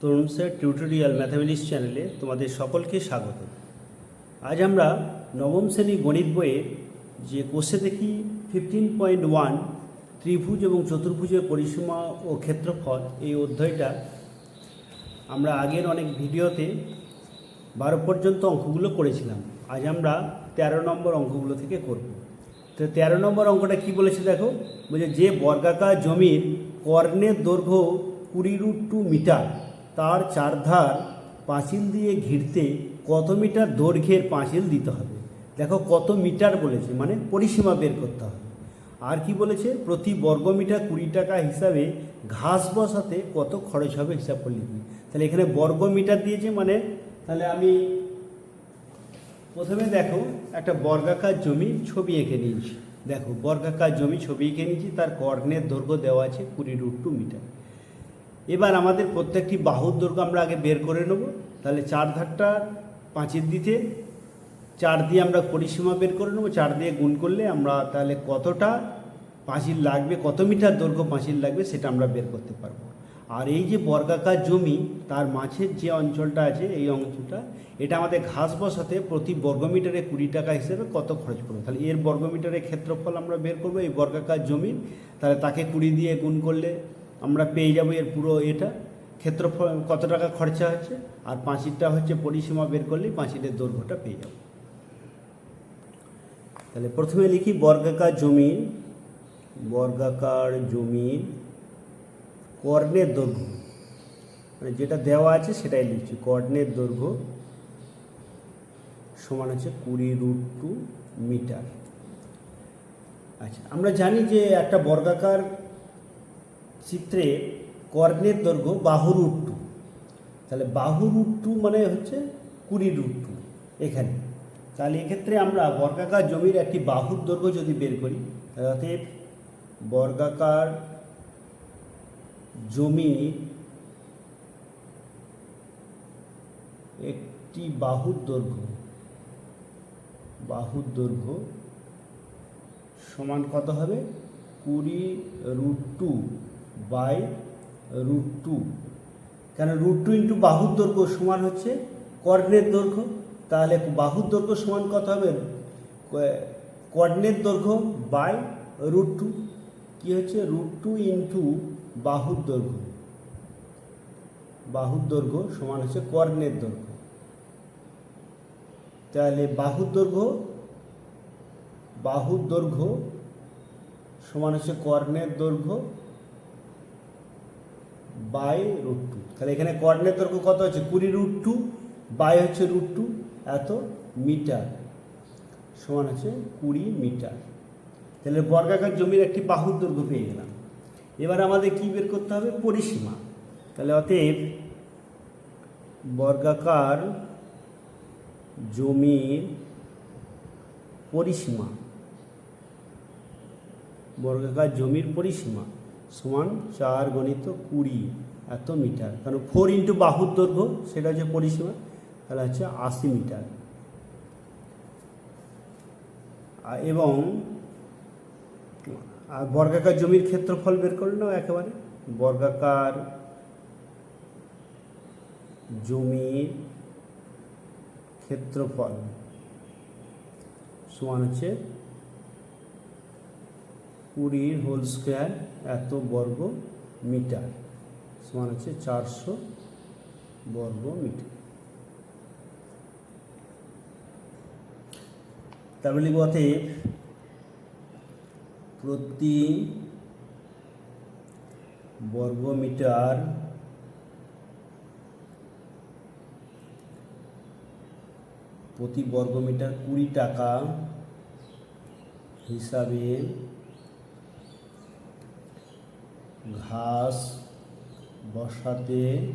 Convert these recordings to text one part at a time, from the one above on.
তরুণ sir tutorial mathematics চ্যানেলে তোমাদের সকলকে স্বাগত। আজ আমরা নবম শ্রেণি গণিত বইয়ের যে কোষে দেখি ফিফটিন পয়েন্ট ওয়ান ত্রিভুজ এবং চতুর্ভুজের পরিসীমা ও ক্ষেত্রফল এই অধ্যায়টা আমরা আগের অনেক ভিডিওতে বারো পর্যন্ত অঙ্কগুলো করেছিলাম। আজ আমরা তেরো নম্বর অঙ্কগুলো থেকে করব। তো তেরো নম্বর অঙ্কটা কি বলেছে দেখো? বলছে যে বর্গাকার জমির কর্ণের দৈর্ঘ্য কুড়ি রুট টু মিটার তার চারধার পাঁচিল দিয়ে ঘিরতে কত মিটার দৈর্ঘ্যের পাঁচিল দিতে হবে? দেখো কত মিটার বলেছে মানে পরিসীমা বের করতে হবে। আর কি বলেছে? প্রতি বর্গমিটার কুড়ি টাকা হিসাবে ঘাস বসাতে কত খরচ হবে হিসাব করে লিখবি। তাহলে এখানে বর্গমিটার দিয়েছে মানে তাহলে আমি প্রথমে দেখো একটা বর্গাকার জমি ছবি এঁকে নিয়েছি। দেখো বর্গাকার জমি ছবি এঁকে নিয়েছি, তার কর্ণের দৈর্ঘ্য দেওয়া আছে কুড়ি রুট টু মিটার এবার আমাদের প্রত্যেকটি বাহুর দৈর্ঘ্য আমরা আগে বের করে নেব। তাহলে চার ধারটা পাঁচের দিতে চার দিয়ে আমরা পরিসীমা বের করে নেব। চার দিয়ে গুণ করলে আমরা তাহলে কতটা পাঁচিল লাগবে, কত মিটার দৈর্ঘ্য পাঁচিল লাগবে সেটা আমরা বের করতে পারব। আর এই যে বর্গাকার জমি, তার মাঝের যে অঞ্চলটা আছে, এই অঞ্চলটা এটা আমাদের ঘাস বসাতে প্রতি বর্গমিটারে কুড়ি টাকা হিসেবে কত খরচ পড়বে তাহলে এর বর্গমিটারের ক্ষেত্রফল আমরা বের করব এই বর্গাকার জমি তাহলে তাকে কুড়ি দিয়ে গুণ করলে আমরা পেয়ে যাব এর পুরো এটা। ক্ষেত্রফল কত টাকা খরচা হচ্ছে? আর পাঁচিলটা হচ্ছে পরিসীমা বের করলেই পাঁচিলের দৈর্ঘ্যটা পেয়ে যাব। তাহলে প্রথমে লিখি বর্গাকার জমির বর্গাকার জমির কর্ণের দৈর্ঘ্য। মানে যেটা দেওয়া আছে সেটাই লিখছি, কর্ণের দৈর্ঘ্য সমান হচ্ছে কুড়ি রুট টু মিটার। আচ্ছা আমরা জানি যে একটা বর্গাকার চিত্রে কর্ণের দৈর্ঘ্য বাহু রুট টু তাহলে বাহু রুট টু মানে হচ্ছে কুড়ি রুট টু এখানে। তাহলে এক্ষেত্রে আমরা বর্গাকার জমির একটি বাহুর দৈর্ঘ্য যদি বের করি অতএব বর্গাকার জমি একটি বাহুর দৈর্ঘ্য বাহুর দৈর্ঘ্য সমান কত হবে? কুড়ি root two by root two. কেন রুট টু ইন্টু বাহুর দৈর্ঘ্য সমান হচ্ছে? কর্ণের দৈর্ঘ্য। তাহলে বাহুর দৈর্ঘ্য সমান কত হবে? কর্ণের দৈর্ঘ্য বাই রুট টু। কী হচ্ছে? রুট টু ইন্টু বাহুর দৈর্ঘ্য। বাহুর দৈর্ঘ্য সমান হচ্ছে কর্ণের দৈর্ঘ্য। তাহলে বাহুর দৈর্ঘ্য বাহুর দৈর্ঘ্য সমান হচ্ছে কর্ণের দৈর্ঘ্য। By root two. তাহলে এখানে কর্ণের দৈর্ঘ্য কত হচ্ছে? কুড়ি রুট টু, বাই হচ্ছে রুট টু, এত মিটার সমান হচ্ছে কুড়ি মিটার। তাহলে বর্গাকার জমির একটি বাহুর দৈর্ঘ্য পেয়ে গেলাম। এবার আমাদের কি বের করতে হবে? পরিসীমা। তাহলে অতএব বর্গাকার জমির পরিসীমা, বর্গাকার জমির পরিসীমা সমান চার গণিত কুড়ি এত মিটার। কারণ ফোর ইন্টু বাহুর দৈর্ঘ্য, সেটা হচ্ছে পরিসীমা, তাহলে হচ্ছে আশি মিটার। এবং বর্গাকার জমির ক্ষেত্রফল বের করে নাও একেবারে। বর্গাকার জমির ক্ষেত্রফল সমান হচ্ছে কুড়ির হোল স্কোয়ার এত বর্গ মিটার। সমান হচ্ছে চারশো বর্গ মিটার। তারপরে লিখব প্রতি বর্গমিটার প্রতি বর্গমিটার কুড়ি টাকা হিসাবে ঘাস বসাতে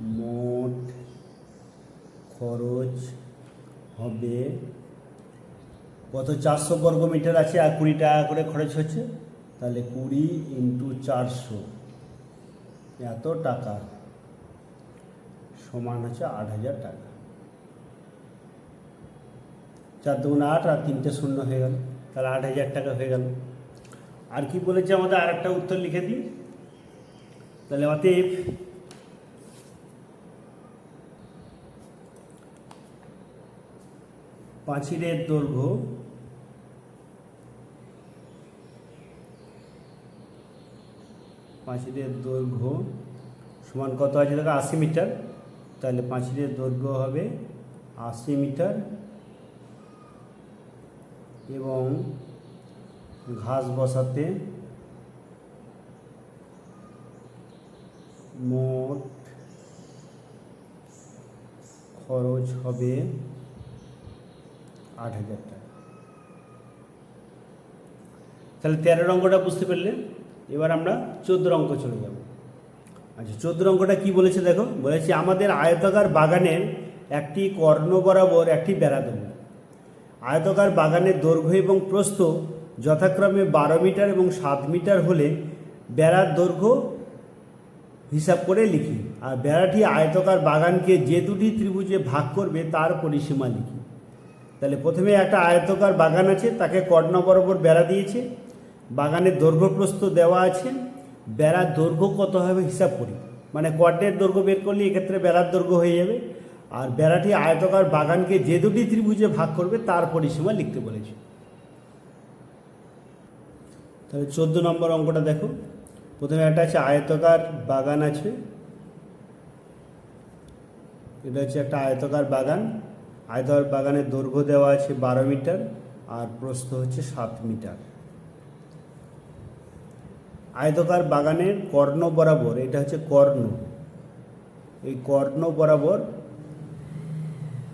মোট খরচ হবে কত? চারশো বর্গ মিটার আছে আর কুড়ি টাকা করে খরচ হচ্ছে। তাহলে কুড়ি ইন্টু চারশো। এত টাকা সমান হচ্ছে আট হাজার টাকা। চার দুগুণ আট আর তিনটে শূন্য হয়ে গেল। তাহলে আট হাজার টাকা হয়ে গেল। আর কি বলেছে আমাদের? আর একটা উত্তর লিখে দিই। তাহলে অতএব পাঁচিলের দৈর্ঘ্য পাঁচিলের দৈর্ঘ্য সমান কত আছে? দেখো, আশি মিটার। তাহলে পাঁচিলের দৈর্ঘ্য হবে আশি মিটার এবং ঘাস বসাতে মোট খরচ হবে আট হাজার টাকা। তাহলে তেরো অঙ্কটা বুঝতে পারলে, এবার আমরা চোদ্দোর অঙ্ক চলে যাব। আচ্ছা চোদ্দোর অঙ্কটা কী বলেছে দেখো? বলেছে, আমাদের আয়তাকার বাগানের একটি কর্ণ বরাবর একটি বেড়া দেবো আয়তাকার বাগানের দৈর্ঘ্য এবং প্রস্থ যথাক্রমে বারো মিটার এবং সাত মিটার হলে বেড়ার দৈর্ঘ্য হিসাব করে লিখি। আর বেড়াটি আয়তকার বাগানকে যে দুটি ত্রিভুজে ভাগ করবে তার পরিসীমা লিখি। তাহলে প্রথমে একটা আয়তকার বাগান আছে, তাকে কর্ণ বরাবর বেড়া দিয়েছে। বাগানের দৈর্ঘ্য প্রস্থ দেওয়া আছে। বেড়ার দৈর্ঘ্য কত হবে হিসাব করি। মানে কর্ণের দৈর্ঘ্য বের করলে এক্ষেত্রে বেড়ার দৈর্ঘ্য হয়ে যাবে। আর বেড়াটি আয়তকার বাগানকে যে দুটি ত্রিভুজে ভাগ করবে তার পরিসীমা লিখতে বলেছে। তাহলে চোদ্দ নম্বর অঙ্কটা দেখো। প্রথমে একটা আছে আয়তাকার বাগান আছে। এটা হচ্ছে একটা আয়তাকার বাগান। আয়তাকার বাগানের দৈর্ঘ্য দেওয়া আছে বারো মিটার আর প্রস্থ হচ্ছে সাত মিটার। আয়তকার বাগানের কর্ণ বরাবর, এটা হচ্ছে কর্ণ। এই কর্ণ বরাবর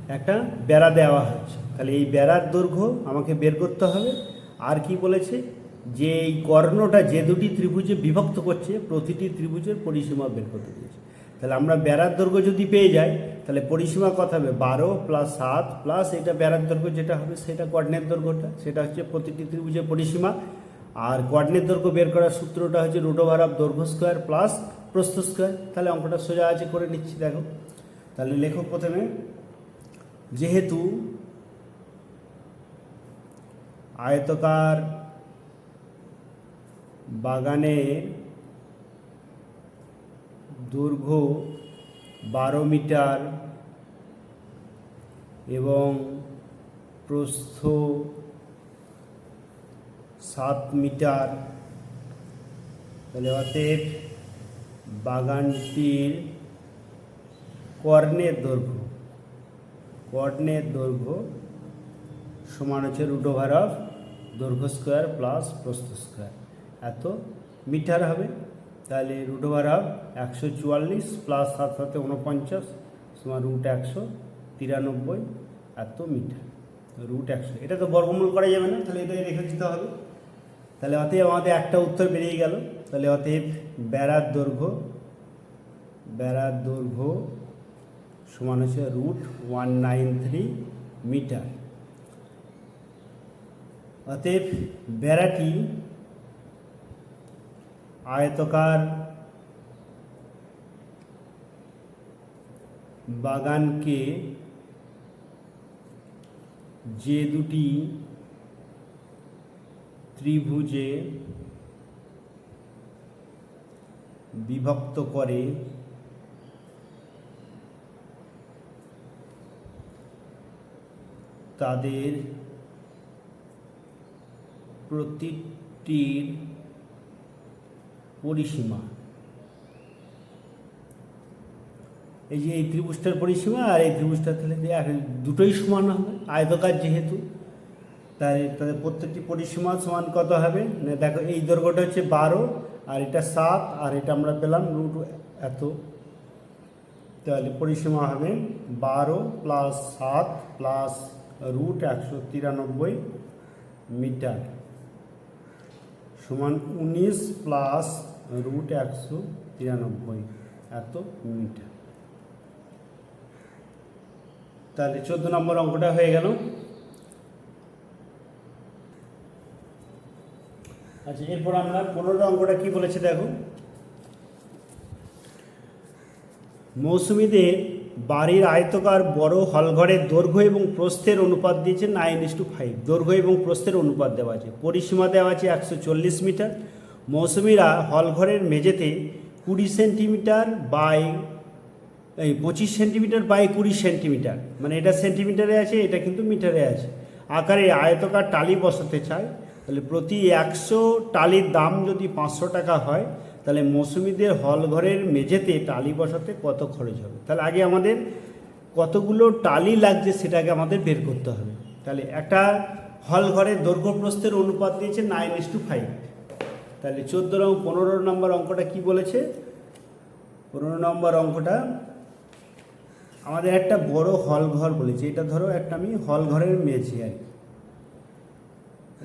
একটা বেড়া দেওয়া হচ্ছে তাহলে এই বেড়ার দৈর্ঘ্য আমাকে বের করতে হবে। আর কি বলেছে? যে এই কর্ণটা যে দুটি ত্রিভুজে বিভক্ত করছে, প্রতিটি ত্রিভুজের পরিসীমা বের করতে দিয়েছে। তাহলে আমরা বেড়ার দৈর্ঘ্য যদি পেয়ে যাই, তাহলে পরিসীমা কত হবে বারো প্লাস সাত প্লাস এটা বেড়ার দৈর্ঘ্য যেটা হবে সেটা কর্ণের দৈর্ঘ্যটা, সেটা হচ্ছে প্রতিটি ত্রিভুজের পরিসীমা। আর কর্ণের দৈর্ঘ্য বের করার সূত্রটা হচ্ছে রুট ওভার অফ দৈর্ঘ্য স্কোয়ার প্লাস প্রস্থ স্কোয়ার তাহলে অঙ্কটা সোজা আছে করে নিচ্ছি, দেখো। তাহলে লেখক প্রথমে, যেহেতু আয়তকার বাগানের দৈর্ঘ্য বারো মিটার এবং প্রস্থ সাত মিটার। তাহলে অতএব বাগানটির কর্ণের দৈর্ঘ্য কর্ণের দৈর্ঘ্য সমান হচ্ছে রুট ওভার অফ দৈর্ঘ্য স্কোয়ার প্লাস প্রস্থ স্কোয়ার এত মিটার হবে। তাহলে রুট ওভার অফ একশো চুয়াল্লিশ প্লাস সাত সাথে উনপঞ্চাশ সমান রুট একশো তিরানব্বই, এত মিটার। রুট একশো। এটা তো বর্গমূল করা যাবে না, তাহলে এটাই রেখে দিতে হবে। তাহলে অতএব আমাদের একটা উত্তর বেরিয়ে গেল। তাহলে অতএব বেড়ার দৈর্ঘ্য বেড়ার দৈর্ঘ্য সমান হচ্ছে root one nine three metre. অতএব বেড়াটি আয়তকার বাগানকে যে দুটি ত্রিভুজে বিভক্ত করে তাদের প্রতিটির পরিসীমা। এই যে এই ত্রিভুজটার পরিসীমা আর এই ত্রিভুজটার তাহলে দুটোই সমান হবে, আয়তকার যেহেতু তাই তাদের প্রত্যেকটি পরিসীমা সমান কত হবে? না, দেখো, এই দৈর্ঘ্যটা হচ্ছে বারো, আর এটা সাত, আর এটা আমরা পেলাম রুট এত। তাহলে পরিসীমা হবে বারো প্লাস সাত প্লাস রুট একশো তিরানব্বই মিটার। সমান উনিশ প্লাস রুট একশো তিরানব্বই। এত মিটার। তাহলে চোদ্দ নম্বর অঙ্কটা হয়ে গেল। আচ্ছা এরপর আমরা পনেরো অঙ্কটা কি বলেছে দেখো। মৌসুমীদের বাড়ির আয়তকার বড় হলঘরের দৈর্ঘ্য এবং প্রস্থের অনুপাত দিয়েছে নাইন ইস টু ফাইভ দৈর্ঘ্য এবং প্রস্থের অনুপাত দেওয়া আছে। পরিসীমা দেওয়া আছে একশো চল্লিশ মিটার। মৌসুমীরা হলঘরের মেঝেতে কুড়ি সেন্টিমিটার বাই, এই পঁচিশ সেন্টিমিটার বাই কুড়ি সেন্টিমিটার। মানে এটা সেন্টিমিটারে আছে, এটা কিন্তু মিটারে আছে। আকারে আয়তকার টালি বসাতে চাই তাহলে প্রতি একশো টালির দাম যদি পাঁচশো টাকা হয়, তাহলে মৌসুমিদের হল ঘরের মেঝেতে টালি বসাতে কত খরচ হবে? তাহলে আগে আমাদের কতগুলো টালি লাগছে সেটাকে আমাদের বের করতে হবে। তাহলে একটা হল ঘরের দৈর্ঘ্য প্রস্থের অনুপাত দিয়েছে নাইন ইস টু ফাইভ তাহলে চোদ্দ রং, পনেরো নম্বর অঙ্কটা কি বলেছে? পনেরো নম্বর অঙ্কটা আমাদের একটা বড় হল ঘর বলেছে। এটা ধরো একটা আমি হল ঘরের মেঝে আর কি।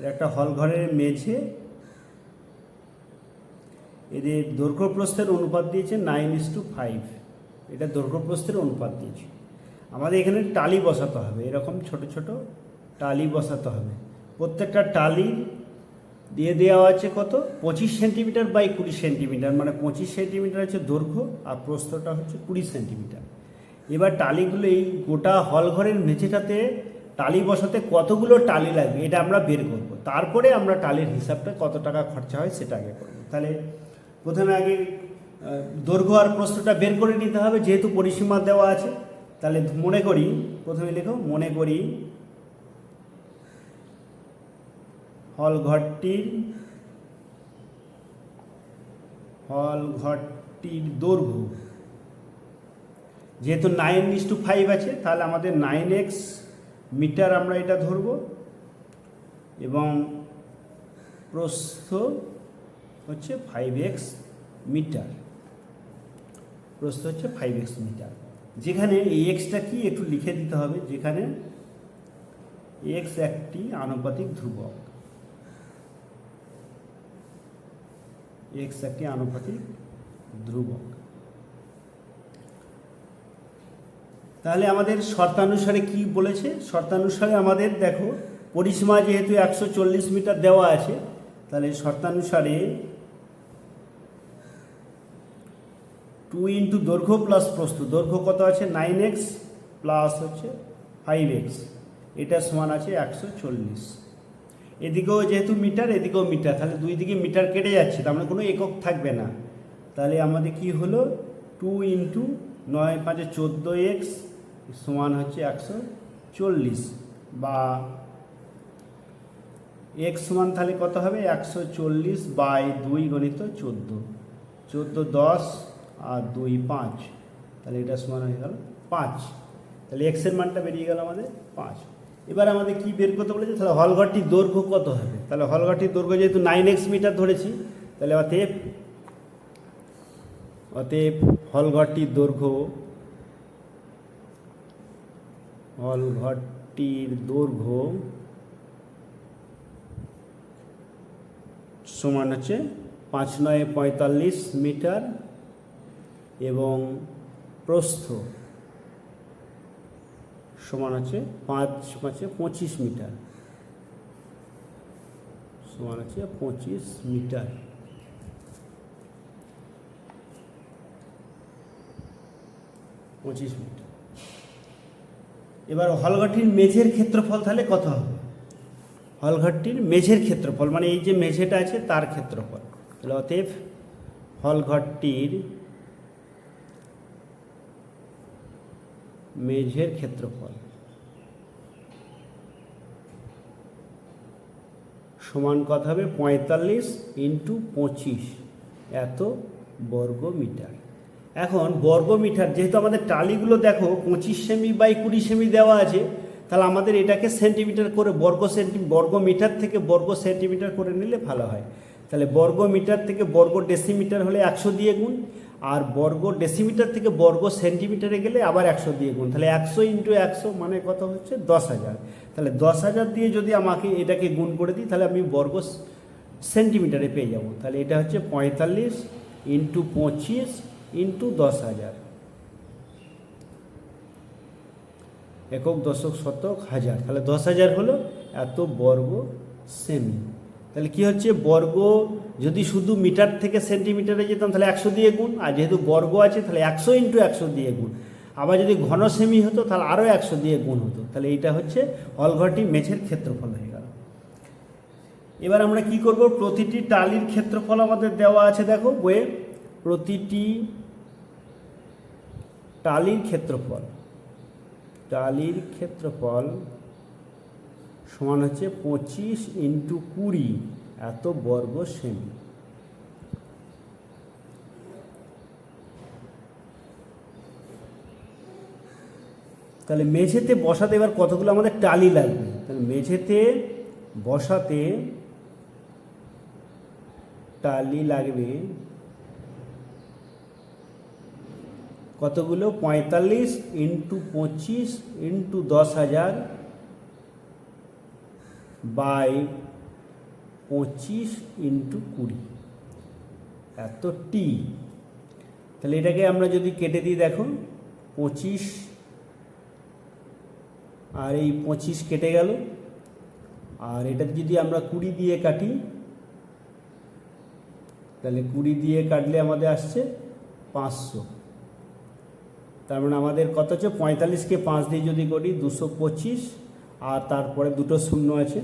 একটা হল ঘরের মেঝে এদের দৈর্ঘ্য প্রস্থের অনুপাত দিয়েছে নাইন ইস টু ফাইভ এটা দৈর্ঘ্য প্রস্থের অনুপাত দিয়েছে। আমাদের এখানে টালি বসাতে হবে। এরকম ছোট ছোট টালি বসাতে হবে। প্রত্যেকটা টালি দিয়ে দেওয়া আছে কত? পঁচিশ সেন্টিমিটার বাই কুড়ি সেন্টিমিটার মানে পঁচিশ সেন্টিমিটার হচ্ছে দৈর্ঘ্য আর প্রস্থটা হচ্ছে কুড়ি সেন্টিমিটার। এবার টালিগুলো এই গোটা হল ঘরের মেঝেটাতে টালি বসাতে কতগুলো টালি লাগবে এটা আমরা বের করব। তারপরে আমরা টালির হিসাবটা কত টাকা খরচা হয় সেটা আগে করব। তাহলে প্রথমে আগে দৈর্ঘ্য আর প্রস্থটা বের করে নিতে হবে, যেহেতু পরিসীমা দেওয়া আছে, তাহলে মনে করি, প্রথমে লেখো, মনে করি হল ঘরটির হল ঘরটির দৈর্ঘ্য। যেহেতু নাইন ইস টু ফাইভ আছে, তাহলে আমাদের নাইন এক্স মিটার আমরা এটা ধরব। এবং প্রস্থ হচ্ছে ফাইভ এক্স মিটার। প্রস্থ হচ্ছে ফাইভ এক্স মিটার। যেখানে এই এক্সটা কি একটু লিখে দিতে হবে। যেখানে এক্স একটি আনুপাতিক ধ্রুবক। এক্স একটি আনুপাতিক ধ্রুবক তাহলে আমাদের শর্তানুসারে কি বলেছে? শর্তানুসারে আমাদের দেখো, পরিসীমা যেহেতু একশো চল্লিশ মিটার দেওয়া আছে, তাহলে শর্তানুসারে টু ইন্টু দৈর্ঘ্য প্লাস প্রস্থ, দৈর্ঘ্য কত আছে? নাইন এক্স প্লাস হচ্ছে ফাইভ এক্স এটা সমান আছে একশো চল্লিশ। এদিকেও যেহেতু মিটার, এদিকেও মিটার, তাহলে দুই দিকে মিটার কেটে যাচ্ছে, তার মানে কোনো একক থাকবে না। তাহলে আমাদের কি হলো? টু ইন্টু নয় পাঁচে চোদ্দ এক্স সমান হচ্ছে একশো চল্লিশ বা এক্স সমান তাহলে কত হবে? একশো চল্লিশ বাই দুই গণিত চোদ্দ। চোদ্দ দশ আর দুই পাঁচ। তাহলে এটা সমান হয়ে গেল পাঁচ। তাহলে এক্সের মানটা বেরিয়ে গেল আমাদের পাঁচ। এবার আমাদের কি বের করতে বলেছে? তাহলে হলঘরটির দৈর্ঘ্য কত হবে? তাহলে হলঘরটির দৈর্ঘ্য যেহেতু নাইন এক্স মিটার ধরেছি, তাহলে অতএব অতএব হলঘরটির দৈর্ঘ্য হলঘরটির দৈর্ঘ্য সমান হচ্ছে পাঁচ নয় পঁয়তাল্লিশ মিটার এবং প্রস্থ। সমান হচ্ছে পাঁচ পাঁচে পঁচিশ মিটার। সমান হচ্ছে পঁচিশ মিটার। পঁচিশ মিটার। এবার হলঘরটির মেঝের ক্ষেত্রফল তাহলে কত হবে? হলঘরটির মেঝের ক্ষেত্রফল মানে এই যে মেঝেটা আছে তার ক্ষেত্রফল। তাহলে অতএব হলঘরটির মেঝের ক্ষেত্রফল। সমান কথা হবে? পঁয়তাল্লিশ ইন্টু পঁচিশ। এত বর্গ মিটার এখন বর্গ মিটার যেহেতু আমাদের টালিগুলো দেখো, পঁচিশ সেমি বাই কুড়ি সেমি দেওয়া আছে, তাহলে আমাদের এটাকে সেন্টিমিটার করে বর্গ সেন্টি বর্গ মিটার থেকে বর্গ সেন্টিমিটার করে নিলে ভালো হয়। তাহলে বর্গ মিটার থেকে বর্গ ডেসিমিটার হলে একশো দিয়ে গুণ আর বর্গ ডেসিমিটার থেকে বর্গ সেন্টিমিটারে গেলে আবার একশো দিয়ে গুণ। তাহলে একশো ইন্টু একশো মানে কত হচ্ছে? দশ হাজার। তাহলে দশ হাজার দিয়ে যদি আমাকে এটাকে গুণ করে দিই, তাহলে আমি বর্গ সেন্টিমিটারে পেয়ে যাব। তাহলে এটা হচ্ছে পঁয়তাল্লিশ ইন্টু পঁচিশ ইন্টু দশ হাজার। একক দশক শতক হাজার। তাহলে দশ হাজার হলো এত বর্গ সেমি তাহলে কি হচ্ছে? বর্গ যদি শুধু মিটার থেকে সেন্টিমিটারে যেতাম তাহলে একশো দিয়ে গুণ, আর যেহেতু বর্গ আছে তাহলে একশো ইন্টু একশো দিয়ে গুণ। আবার যদি ঘন সেমি হতো তাহলে আরও একশো দিয়ে গুণ হতো। তাহলে এইটা হচ্ছে হলঘরটি মেঝের ক্ষেত্রফল হয়ে গেল। এবার আমরা কি করব? প্রতিটি টালির ক্ষেত্রফল আমাদের দেওয়া আছে, দেখো, বইয়ে। প্রতিটি টালির ক্ষেত্রফল টালির ক্ষেত্রফল সমান হচ্ছে পঁচিশ ইন্টু কুড়ি, এত বর্গ সেমি। তাহলে মেঝেতে বসাতে এবার কতগুলো আমাদের টালি লাগবে? তাহলে মেঝেতে বসাতে টালি লাগবে কতগুলো? পঁয়তাল্লিশ ইন্টু পঁচিশ ইন্টু দশ হাজার বাই পঁচিশ ইন্টু কুড়ি। এত টি তাহলে এটাকে আমরা যদি কেটে দিই দেখো পঁচিশ, আর এই পঁচিশ কেটে গেল। আর এটা যদি আমরা কুড়ি দিয়ে কাটি, তাহলে কুড়ি দিয়ে কাটলে আমাদের আসছে পাঁচশো। তার মানে আমাদের কত হচ্ছে? পঁয়তাল্লিশকে পাঁচ দিয়ে যদি করি, দুশো পঁচিশ আর তারপরে দুটো শূন্য আছে,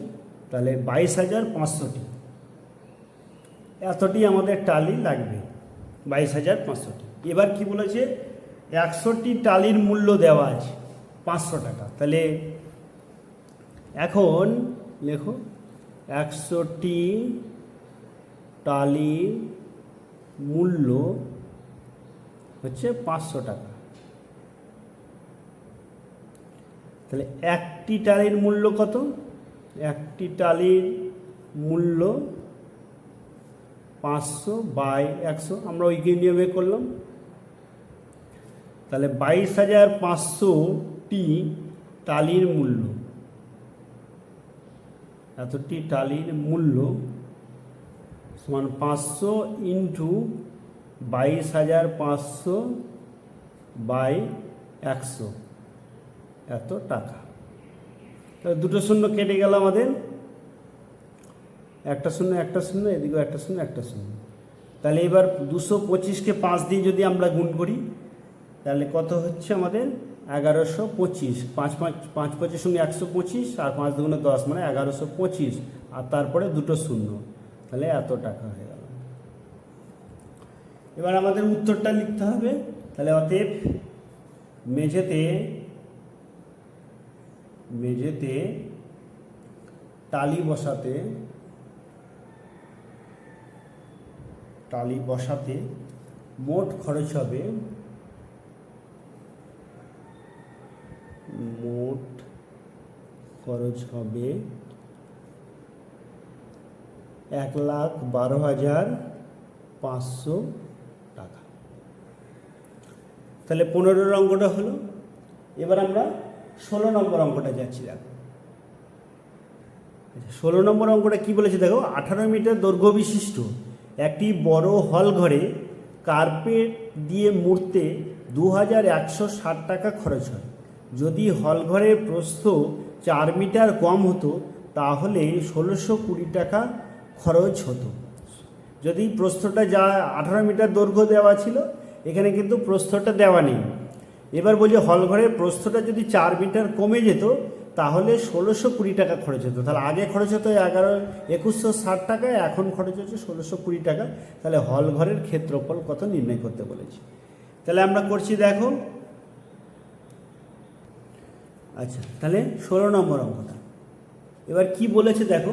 তাহলে বাইশ হাজার পাঁচশোটি। এতটি আমাদের টালি লাগবে, বাইশ হাজার পাঁচশোটি। এবার কি বলেছে? একশোটি টালির মূল্য দেওয়া আছে, পাঁচশো টাকা। তাহলে এখন লেখো, একশোটি টালির মূল্য হচ্ছে পাঁচশো টাকা। তাহলে একটি টালির মূল্য কত? একটি টালির মূল্য পাঁচশো বাই একশো। আমরা ওই নিয়মে করলাম। তাহলে বাইশ হাজার পাঁচশোটি টালির মূল্য। এতটি টালির মূল্য সমান পাঁচশো ইন্টু বাইশ হাজার পাঁচশো বাই একশো। এত টাকা। তাহলে দুটো শূন্য কেটে গেল আমাদের। একটা শূন্য একটা শূন্য, এদিকেও একটা শূন্য একটা শূন্য। তাহলে এবার দুশো পঁচিশকে পাঁচ দিয়ে যদি আমরা গুণ করি, তাহলে কত হচ্ছে আমাদের? এগারোশো পঁচিশ। পাঁচ পাঁচ পাঁচ পঁচিশ সঙ্গে একশো পঁচিশ, আর পাঁচ দুগুণে দশ মানে এগারোশো পঁচিশ। আর তারপরে দুটো শূন্য। তাহলে এত টাকা হয়ে গেল। এবার আমাদের উত্তরটা লিখতে হবে। তাহলে অতএব মেঝেতে মেঝেতে টালি বসাতে টালি বসাতে মোট খরচ হবে মোট খরচ হবে এক লাখ বারো হাজার পাঁচশো টাকা। তাহলে পনেরোর অঙ্কটা হলো। এবার আমরা ষোলো নম্বর অঙ্কটা যাচ্ছি দেখো ষোলো নম্বর অঙ্কটা কি বলেছে দেখো? আঠারো মিটার দৈর্ঘ্য বিশিষ্ট একটি বড় হল ঘরে কার্পেট দিয়ে মুড়তে দু হাজার একশো ষাট টাকা খরচ হয়। যদি হল ঘরের প্রস্থ চার মিটার কম হতো, তাহলে ষোলোশো কুড়ি টাকা খরচ হতো। যদি প্রস্থটা যা আঠারো মিটার দৈর্ঘ্য দেওয়া ছিল, এখানে কিন্তু প্রস্থটা দেওয়া নেই। এবার বলছি হলঘরের প্রস্থটা যদি চার মিটার কমে যেত, তাহলে ষোলোশো কুড়ি টাকা খরচ হতো। তাহলে আগে খরচ হতো এগারো, একুশশো ষাট টাকা, এখন খরচ হচ্ছে ষোলোশো কুড়ি টাকা। তাহলে হল ঘরের ক্ষেত্রফল কত নির্ণয় করতে বলেছি? তাহলে আমরা করছি দেখো। আচ্ছা তাহলে ষোলো নম্বর অঙ্কটা। এবার কি বলেছে দেখো?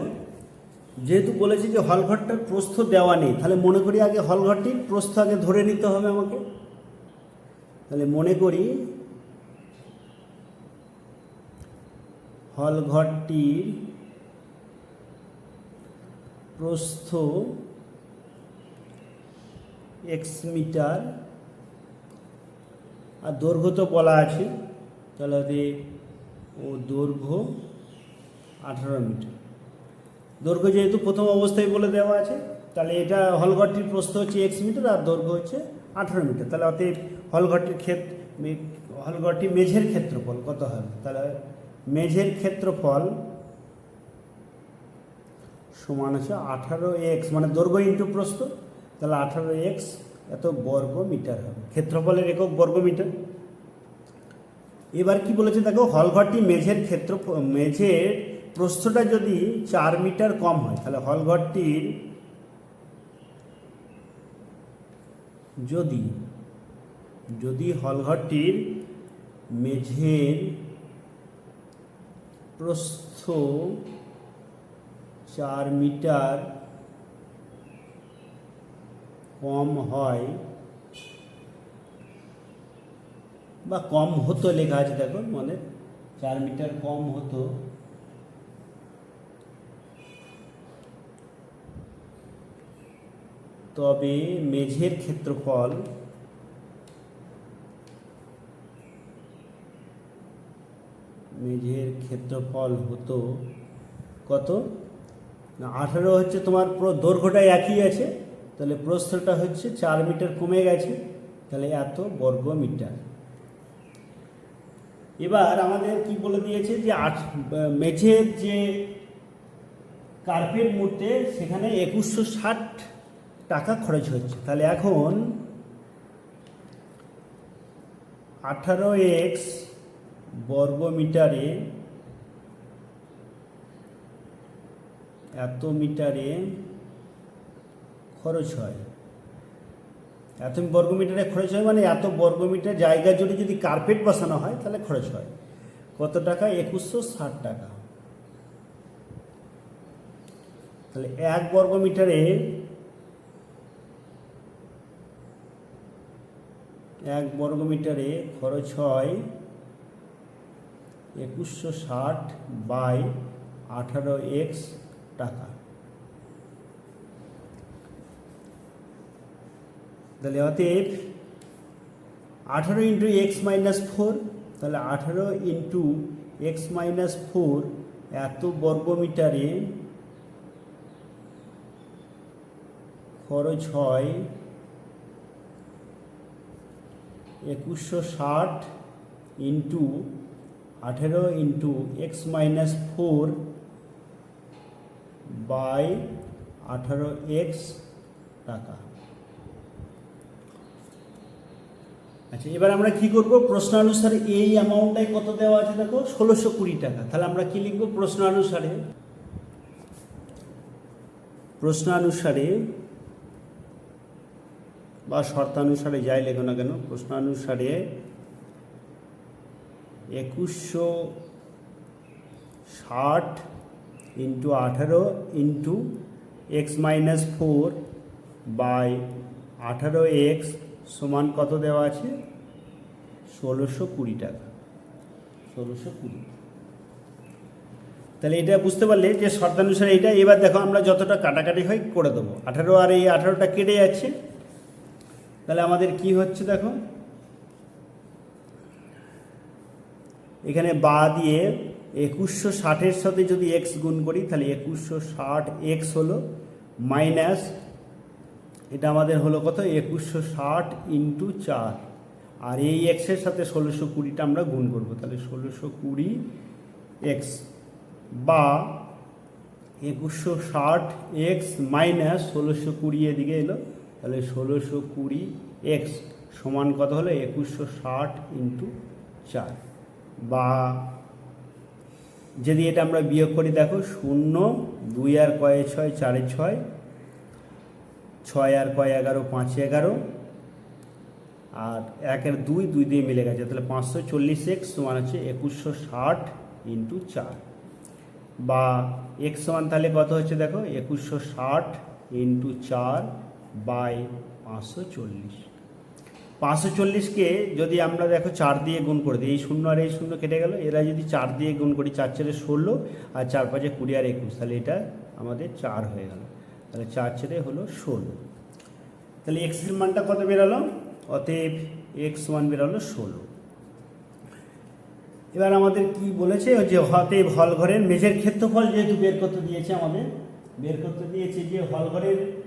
যেহেতু বলেছে যে হলঘরটার প্রস্থ দেওয়া নেই, তাহলে মনে করি আগে হলঘরটির প্রস্থ আগে ধরে নিতে হবে আমাকে। তাহলে মনে করি হলঘরটির প্রস্থ এক্স মিটার আর দৈর্ঘ্য তো বলা আছে, তাহলে ও দৈর্ঘ্য আঠারো মিটার দৈর্ঘ্য যেহেতু প্রথম অবস্থায় বলে দেওয়া আছে, তাহলে এটা হলঘরটির প্রস্থ হচ্ছে এক্স মিটার আর দৈর্ঘ্য হচ্ছে আঠারো মিটার তাহলে অতএব হলঘরটির ক্ষেত, মে- হলঘরটি মেঝের ক্ষেত্রফল, কত হবে? তাহলে মেঝের ক্ষেত্রফল সমান আছে আঠারো এক্স মানে দৈর্ঘ্য ইন্টু প্রস্থ, তাহলে আঠারো এক্স এত বর্গ মিটার হবে। ক্ষেত্রফলের একক বর্গ মিটার। এবার কি বলেছে দেখো, হলঘরটি মেঝের ক্ষেত্র, মেঝের প্রস্থটা যদি চার মিটার কম হয়, তাহলে হলঘরটির যদি যদি হলঘরটির মেঝের প্রস্থ চার মিটার কম হয়, বা কম হতো লেখা আছে দেখো মানে চার মিটার কম হতো। তবে মেঝের ক্ষেত্রফল মেঝের ক্ষেত্রফল হতো কত? না, আঠারো হচ্ছে তোমার দৈর্ঘ্যটা একই আছে। তাহলে প্রস্থটা হচ্ছে চার মিটার কমে গেছে। তাহলে এত বর্গ মিটার। এবার আমাদের কি বলে দিয়েছে যে আট মেঝের যে কার্পেট মুড়তে সেখানে একুশশো ষাট টাকা খরচ হচ্ছে। তাহলে এখন আঠারো এক্স বর্গ মিটারে এত মিটারে খরচ হয়। এত বর্গ মিটারে খরচ হয় মানে এত বর্গ মিটার জায়গা জুড়ে যদি কার্পেট বসানো হয় তাহলে খরচ হয়। কত টাকা? একুশশো ষাট টাকা। তাহলে এক বর্গ মিটারে এক বর্গ মিটারে খরচ হয় একুশশো ষাট বাই আঠারো এক্স টাকা। তাহলে অতএব আঠারো ইন্টু এক্স মাইনাস ফোর, তাহলে আঠারো ইন্টু এক্স মাইনাস ফোর এত বর্গ মিটারে খরচ হয় একুশশো ষাট ইন্টু আঠেরো into x minus four by আঠারো এক্স টাকা। আচ্ছা এবার আমরা কি করব? প্রশ্ন অনুসারে এই অ্যামাউন্টটাই কত দেওয়া আছে দেখো? ষোলোশো কুড়ি টাকা। তাহলে আমরা কি লিখব? প্রশ্নানুসারে। প্রশ্নানুসারে বা শর্তানুসারে যাই লেখো না কেন, প্রশ্নানুসারে একুশশো ষাট ইন্টু আঠারো into x minus four by আঠারো এক্স সমান কত দেওয়া আছে? ষোলোশো কুড়ি টাকা। ষোলোশো কুড়ি। তাহলে এটা বুঝতে পারলে যে শর্তানুসারে এটা, এবার দেখো আমরা যতটা কাটাকাটি হয় করে দেবো। আঠারো আর এই আঠারোটা কেটে যাচ্ছে। তাহলে আমাদের কি হচ্ছে দেখো? এখানে বা দিয়ে একুশশো ষাটের সাথে যদি এক্স গুণ করি, তাহলে একুশশো ষাট এক্স হলো মাইনাস এটা আমাদের হলো কত? একুশশো ষাট ইন্টু চার। আর এই এক্সের সাথে ষোলোশো কুড়িটা আমরা গুণ করব, তাহলে ষোলোশো কুড়ি এক্স বা একুশশো ষাট এক্স মাইনাস ষোলোশো কুড়ি এদিকে এলো, তাহলে ষোলোশো কুড়ি এক্স সমান কত হলো? একুশশো ষাট ইন্টু চার। বা যদি এটা আমরা বিয়োগ করি, দেখো, শূন্য, দুই আর কয়ে ছয়, চারে ছয় ছয় আর কয় এগারো, পাঁচ এগারো, আর একের দুই দুই দিয়ে মিলে গেছে, তাহলে পাঁচশো চল্লিশ এক্স সমান হচ্ছে একুশশো ষাট ইন্টু চার। বা এক্স সমান তাহলে কত হচ্ছে দেখো, একুশশো ষাট ইন্টু চার বাই পাঁচশো চল্লিশ। পাঁচশো চল্লিশকে যদি আমরা দেখো চার দিয়ে গুণ করে দিই, এই শূন্য আর এই শূন্য কেটে গেল, এরা যদি চার দিয়ে গুণ করি, চার চারে ষোলো আর চার পাঁচে কুড়ি আর একুশ, তাহলে এটা আমাদের চার হয়ে গেল। তাহলে চার ছেড়ে হলো ষোলো। তাহলে এক্সের মানটা কত বেরোলো? অতএব এক্স ওয়ান বেরোলো ষোলো। এবার আমাদের কি বলেছে? যে অতএব হল ঘরের মেঝের ক্ষেত্রফল যেহেতু বের করতে দিয়েছে আমাদের, বের করতে দিয়েছে যে হল ঘরের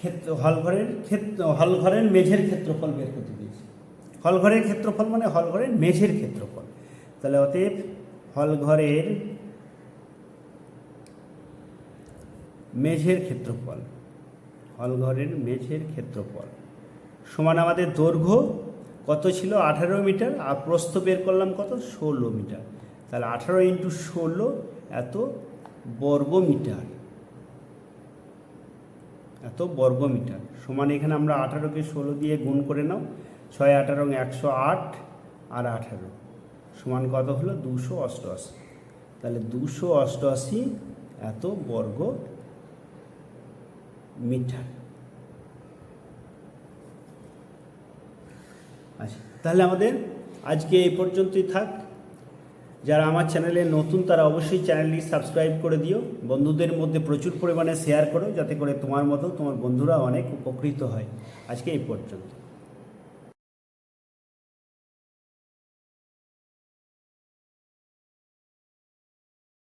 ক্ষেত্র হল ঘরের ক্ষেত্র হল ঘরের মেঝের ক্ষেত্রফল বের করতে দিয়েছে। হল ঘরের ক্ষেত্রফল মানে হল ঘরের মেঝের ক্ষেত্রফল। তাহলে অতএব হল ঘরের মেঝের ক্ষেত্রফল, হলঘরের মেঝের ক্ষেত্রফল সমান আমাদের দৈর্ঘ্য কত ছিল? আঠারো মিটার। আর প্রস্থ বের করলাম কত? ষোলো মিটার। তাহলে আঠারো ইন্টু ষোলো এত বর্গ মিটার এত বর্গ মিটার সমান এখানে আমরা আঠারোকে ষোলো দিয়ে গুণ করে নাও, ছয়, আঠারো একশো আট, আর আঠারো। সমান কত হলো? দুশো অষ্টআশি। তাহলে দুশো অষ্টআশি এত বর্গ মিটার আচ্ছা তাহলে আমাদের আজকে এই পর্যন্তই থাক। যারা আমার চ্যানেলে নতুন, তারা অবশ্যই চ্যানেলটি সাবস্ক্রাইব করে দিও। বন্ধুদের মধ্যে প্রচুর পরিমাণে শেয়ার করো, যাতে করে তোমার মতো তোমার বন্ধুরা অনেক উপকৃত হয়। আজকে এই পর্যন্ত।